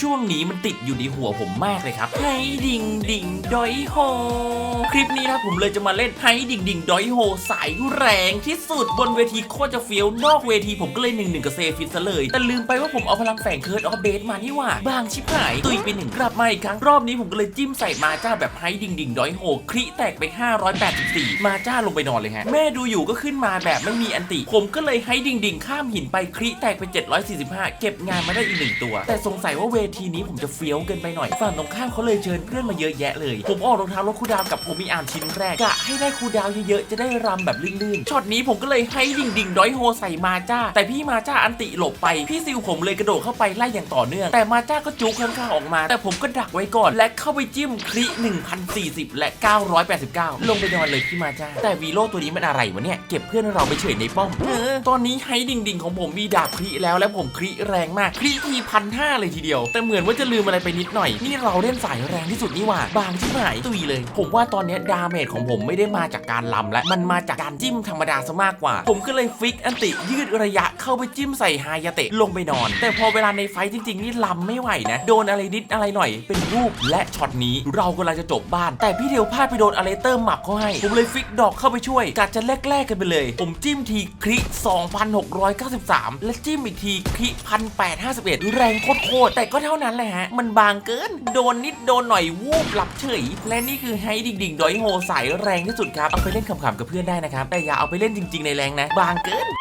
ช่วงนี้มันติดอยู่ในหัวผมมากเลยครับไฮดิงดิงดอยโฮ คลิปนี้นะผมเลยจะมาเล่นไฮดิงดิงดอยโฮสายแรงที่สุดบนเวทีโคตรจะเฟี้ยวนอกเวทีผมก็เลยหนึ่งหนึ่งกับเซฟิตซะเลย แต่ลืมไปว่าผมเอาพลังแฝงเคิร์ดออฟเบสมานี่หว่า บางชิบหาย ตุยไปหนึ่งกลับมาอีกครั้งรอบนี้ผมก็เลยจิ้มใส่มาจ้าแบบไฮดิงดิงดอยโฮคลิแตกไป 584 มาจ้าลงไปนอนเลยฮะแม่ดูอยู่ก็ขึ้นมาแบบไม่มีอันติ ผมก็เลยไฮดิงดิงข้ามหินไปคลิแตกไป 745 เก็บงานมาได้อีกหนึ่งตัว แต่สงสัยว่าเวทีนี้ผมจะเฟี้ยวเกินไปหน่อยฝั่งตรงข้ามเขาเลยเชิญเพื่อนมาเยอะแยะเลย ผมออกรองเท้ารถคูดาวกับผมมีอาร์มชิ้นแรกกะให้ได้คูดาวเยอะๆจะได้รำแบบลื่นๆช็อตนี้ผมก็เลยให้ดิ่งดิ่งด้อยโฮใส่มาจ้า แต่พี่มาจ้าอันติหลบไปพี่ซิวผมเลยกระโดดเข้าไปไล่อย่างต่อเนื่อง แต่มาจ้าก็จุกข้างๆออกมา แต่ผมก็ดักไว้ก่อน และเข้าไปจิ้มคลิ1040 และ 989 ลงไปนอนเลยพี่มาจ้า แต่วีโร่ตัวนี้มันอะไรวะเนี่ย เก็บเพื่อนเราไปเฉยในป้อมเออตอนนี้ไฮดิ่งดิ่งของผมมีดาบคลิแล้วและผมคลิแรงมากคลิทีพันห้าเลยทีเดียวแต่เหมือนว่าจะลืมอะไรไปนิดหน่อย นี่เราเล่นสายแรงที่สุดนี่หว่า บางที่หายตุยเลย ผมว่าตอนนี้ดาเมจของผมไม่ได้มาจากการลำและมันมาจากการจิ้มธรรมดาซะมากกว่า ผมก็เลยฟิกอันติยืดระยะเข้าไปจิ้มใส่ฮายาเตะลงไปนอน แต่พอเวลาในไฟจริงๆ นี่ลำไม่ไหวนะ โดนอะไรนิดอะไรหน่อย เป็นรูปและช็อตนี้เรากำลังจะจบบ้าน แต่พี่เดียวพลาดไปโดนอะไรเตอร์หมับเขาให้ ผมเลยฟิกดอกเข้าไปช่วยกะจะแลกๆกันไปเลย ผมจิ้มทีคลิ2,693 และจิ้มอีกทีคลิ1,851แรงโคตรๆแต่ก็เท่านั้นแหละฮะ มันบางเกิน โดนนิดโดนหน่อยวูบหลับเฉย และนี่คือไฮดิ่งดิ่งดอยโฮสายแรงที่สุดครับ เอาไปเล่นขำๆกับเพื่อนได้นะครับ แต่อย่าเอาไปเล่นจริง ๆในแรงนะ บางเกิน